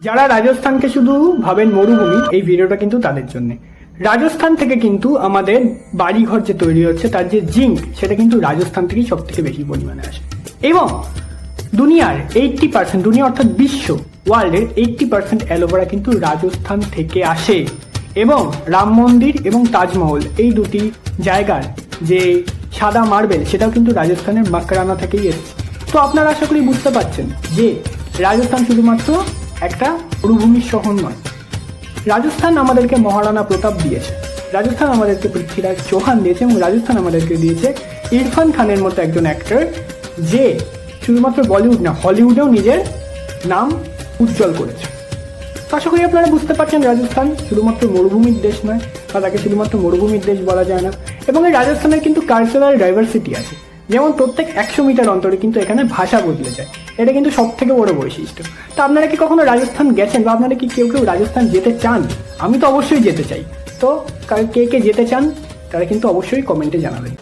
যারা রাজস্থানকে শুধু ভাবেন মরুভূমি, এই ভিডিওটা কিন্তু তাদের জন্য। রাজস্থান থেকে কিন্তু আমাদের বাড়িঘর যে তৈরি হচ্ছে, তার যে জিঙ্ক, সেটা কিন্তু রাজস্থান থেকেই সব থেকে বেশি পরিমাণে আসে। এবং দুনিয়ার এইটটি পার্সেন্ট দুনিয়া অর্থাৎ বিশ্ব ওয়ার্ল্ডের এইটটি পার্সেন্ট অ্যালোভেরা কিন্তু রাজস্থান থেকে আসে। এবং রাম মন্দির এবং তাজমহল, এই দুটি জায়গার যে সাদা মার্বেল, সেটাও কিন্তু রাজস্থানের মাকরানা থেকেই এসেছে। তো আপনারা আশা করি বুঝতে পারছেন যে রাজস্থান শুধুমাত্র একটা মরুভূমির শহর নয়। রাজস্থান আমাদেরকে মহারানা প্রতাপ দিয়েছে। রাজস্থান আমাদেরকে পৃথ্বীরাজ চৌহান দিয়েছে এবং রাজস্থান আমাদেরকে দিয়েছে ইরফান খানের মতো একজন অ্যাক্টর যে শুধুমাত্র বলিউড না, হলিউডেও নিজের নাম উজ্জ্বল করেছে। আশা করি আপনারা বুঝতে পারছেন রাজস্থান শুধুমাত্র মরুভূমির দেশ নয় বা তাকে শুধুমাত্র মরুভূমির দেশ বলা যায় না। এবং এই রাজস্থানের কিন্তু কালচারাল ডাইভার্সিটি আছে। যেমন প্রত্যেক একশো মিটার অন্তরে কিন্তু এখানে ভাষা বদলে যায়। এটা কিন্তু সব থেকে বড় বৈশিষ্ট্য। তা আপনারা কি কখনো রাজস্থান গেছেন বা আপনারা কি কেউ কেউ রাজস্থান যেতে চান? আমি তো অবশ্যই যেতে চাই। তো কে কে যেতে চান, তারা কিন্তু অবশ্যই কমেন্টে জানাবেন।